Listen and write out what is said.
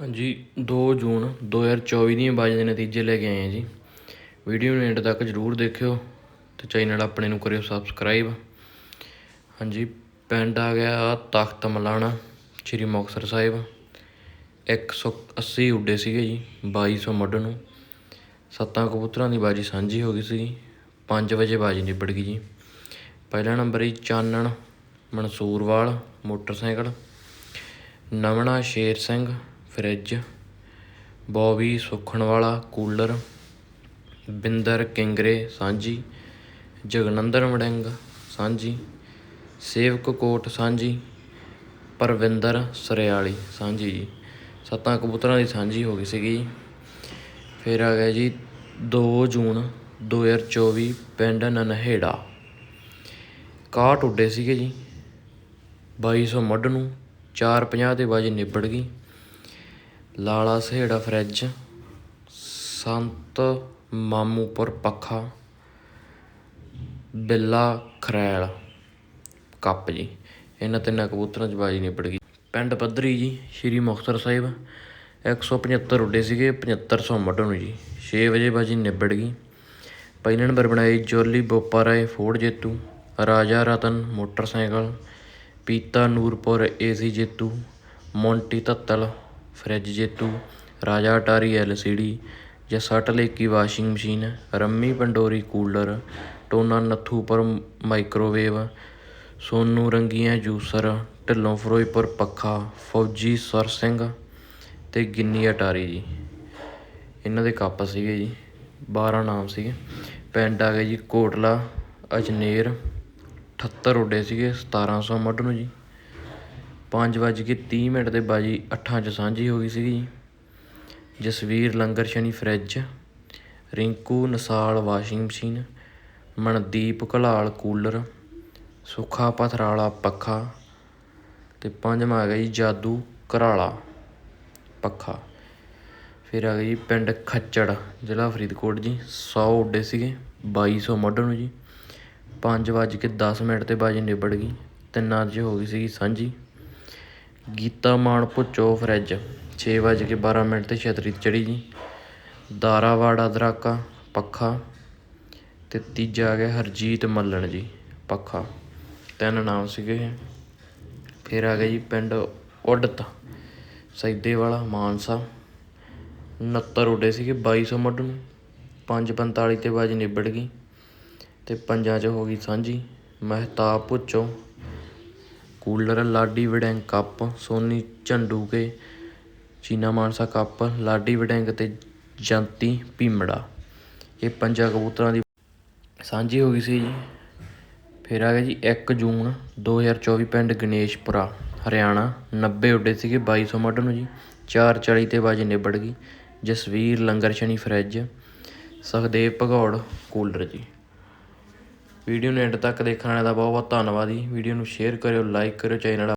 ਹਾਂਜੀ 2 ਜੂਨ 2024 ਦੀਆਂ ਬਾਜੀ ਦੇ ਨਤੀਜੇ ਲੈ ਕੇ ਆਏ ਹਾਂ ਜੀ। ਵੀਡੀਓ ਨੂੰ ਐਂਡ ਤੱਕ ਜਰੂਰ ਦੇਖਿਓ ਤੇ ਚੈਨਲ ਆਪਣੇ ਨੂੰ ਕਰਿਓ ਸਬਸਕ੍ਰਾਈਬ ਹਾਂਜੀ, ਪਿੰਡ ਆ ਗਿਆ ਤਖਤ ਮਲਾਣਾ, ਸ੍ਰੀ ਮੁਕਤਸਰ ਸਾਹਿਬ। 180 ਉੱਡੇ ਸੀਗੇ ਜੀ 2200 ਮੁੱਢ ਨੂੰ। ਸੱਤਾਂ ਕਬੂਤਰਾਂ ਦੀ ਬਾਜੀ ਸਾਂਝੀ ਹੋ ਗਈ ਸੀ 5 ਵਜੇ ਬਾਜੀ ਨਿਬੜ ਗਈ ਜੀ। ਪਹਿਲਾ ਨੰਬਰ ਜੀ, ਚਾਨਣ, ਮਨਸੂਰਵਾਲ ਮੋਟਰਸਾਈਕਲ। ਨਵਣਾ ਸ਼ੇਰ ਸਿੰਘ ਫਰਿੱਜ ਬੋਬੀ ਸੁੱਖਣ ਵਾਲਾ ਕੂਲਰ, ਬਿੰਦਰ ਕਿੰਗਰੇ ਸਾਂਝੀ, ਜਗਨੰਦਰ ਵੜਿੰਗ ਸਾਂਝੀ, ਸੇਵਕ ਕੋਟ ਸਾਂਝੀ, ਪਰਵਿੰਦਰ ਸਰਿਆਲੀ ਸਾਂਝੀ ਜੀ। ਸੱਤਾਂ ਕਬੂਤਰਾਂ ਦੀ ਸਾਂਝੀ ਹੋ ਗਈ ਸੀਗੀ ਜੀ। ਫਿਰ ਆ ਗਿਆ ਜੀ 2 ਜੂਨ 2024 ਪਿੰਡ ਨਨਹੇੜਾ। 61 ਉੱਡੇ ਸੀਗੇ ਜੀ। 2200 ਮੱਢ ਨੂੰ 450 ਦੇ ਬਾਜੀ ਨਿਬੜ ਗਈ। ਲਾਲਾ ਸਹੇੜਾ ਫਰਿੱਜ, ਸੰਤ ਮਾਮੂਪੁਰ ਪੱਖਾ, ਬਿੱਲਾ ਖਰੈਲ, ਕੱਪ ਜੀ। ਇਹਨਾਂ ਤਿੰਨਾਂ ਕਬੂਤਰਾਂ 'ਚ ਬਾਜੀ ਨਿਬੜ ਗਈ। ਪਿੰਡ ਪੱਧਰੀ ਜੀ, ਸ਼੍ਰੀ ਮੁਕਤਸਰ ਸਾਹਿਬ। 175 ਉੱਡੇ ਸੀਗੇ 7500 ਮੁੱਢ ਨੂੰ ਜੀ। 6 ਵਜੇ ਬਾਜੀ ਨਿਬੜ ਗਈ। ਪਹਿਲੇ ਨੰਬਰ ਬਣਾਏ ਜੋਲੀ ਬੋਪਾ ਰਾਏ ਫੋੜ ਜੇਤੂ। ਰਾਜਾ ਰਤਨ ਮੋਟਰਸਾਈਕਲ। ਪੀਤਾ ਨੂਰਪੁਰ ਏਸੀ ਜੇਤੂ। ਮੌਂਟੀ ਤੱਤਲ। ਫਰਿੱਜ ਜੇਤੂ, Raja Attari LCD Jassa Dhaleki washing machine, Rammi Pandori cooler, Tona Nathupur microwave, Sonu Rangian juicer, Dhillon Ferozepur ਪੱਖਾ, ਫੌਜੀ ਸਰ ਸਿੰਘ ਤੇ ਗਿੰਨੀ ਅਟਾਰੀ ਜੀ। ਇਹਨਾਂ ਦੇ ਕੱਪ ਸੀਗੇ ਜੀ 12 ਨਾਮ ਸੀਗੇ। ਪਿੰਡ ਆ ਗਏ ਜੀ ਕੋਟਲਾ, ਅਜਨੇਰ 78 ਉੱਡੇ ਸੀਗੇ 1700 ਮੱਢ ਨੂੰ ਜੀ। ਪੰਜ ਵੱਜ ਕੇ 30 ਮਿੰਟ ਤੇ ਬਾਜੀ ਅੱਠਾਂ 'ਚ ਸਾਂਝੀ ਹੋ ਗਈ ਸੀਗੀ ਜੀ। Jasvir Langar Shani fridge, Rinku Nasal washing machine, Mandeep Ghalal cooler, Sukha Pathrala ਪੱਖਾ ਤੇ ਪੰਜਵਾਂ ਆ ਗਿਆ ਜੀ ਜਾਦੂ ਘਰਾਲਾ ਪੱਖਾ। ਫਿਰ ਆ ਗਈ ਜੀ ਪਿੰਡ ਖੱਚੜ, ਜ਼ਿਲ੍ਹਾ ਫਰੀਦਕੋਟ ਜੀ। 100 ਉੱਡੇ ਸੀਗੇ 2200 ਮੁੱਢ ਨੂੰ ਜੀ। ਪੰਜ ਵੱਜ ਕੇ 10 ਮਿੰਟ ਤੇ ਬਾਜੀ ਨਿਬੜ ਗਈ। ਤਿੰਨਾਂ 'ਚ ਹੋ ਗਈ ਸੀਗੀ ਸਾਂਝੀ। ਗੀਤਾ ਮਾਣ ਭੁੱਚੋ ਫਰਿੱਜ। 6 ਵੱਜ ਕੇ 12 ਮਿੰਟ ਤੇ ਛਤਰੀ ਚੜੀ ਜੀ। ਦਾਰਾਵਾੜਾ ਦਰਾਕਾ, ਪੱਖਾ। ਤੇ ਤੀਜਾ ਆ ਗਿਆ ਹਰਜੀਤ ਮੱਲਣ ਜੀ, ਪੱਖਾ। ਤਿੰਨ ਨਾਮ ਸੀਗੇ ਫਿਰ ਆ ਗਿਆ ਜੀ ਪਿੰਡ ਉਡਤ ਸੈਦੇ ਵਾਲਾ ਮਾਨਸਾ। 69 ਉੱਡੇ ਸੀਗੇ 2200 ਮੁੱਢ ਨੂੰ। 545 ਤੇ ਬਾਜੀ ਨਿਬੜ ਗਈ। ਤੇ ਪੰਜਾਂ 'ਚ ਹੋ ਗਈ ਸਾਂਝੀ। Mehtab Bhucho cooler, Ladi Wadaing cup, Soni Jhanduke, China Mansa cup, Ladi Wadaing ਤੇ ਜੰਤੀ ਭੀਮੜਾ। ਇਹ ਪੰਜਾਂ ਕਬੂਤਰਾਂ ਦੀ ਸਾਂਝੀ ਹੋ ਗਈ ਸੀ ਜੀ। ਫਿਰ ਆ ਗਿਆ ਜੀ 1 ਜੂਨ 2024 ਪਿੰਡ ਗਣੇਸ਼ਪੁਰਾ, ਹਰਿਆਣਾ। 90 ਉੱਡੇ ਸੀਗੇ 2200 ਮੁੱਢ ਨੂੰ ਜੀ। 440 ਤੇ ਬਾਜੀ ਨਿਬੜ ਗਈ। Jasvir Langar, Shani fridge, Sukhdev Bhagaur, cooler ji. Video ਨੂੰ ਐਂਡ ਤੱਕ ਦੇਖਣ ਵਾਲਿਆਂ ਦਾ ਬਹੁਤ ਬਹੁਤ ਧੰਨਵਾਦ ਜੀ। ਵੀਡੀਓ ਨੂੰ ਸ਼ੇਅਰ ਕਰਿਓ ਲਾਈਕ ਕਰਿਓ ਚੈਨਲ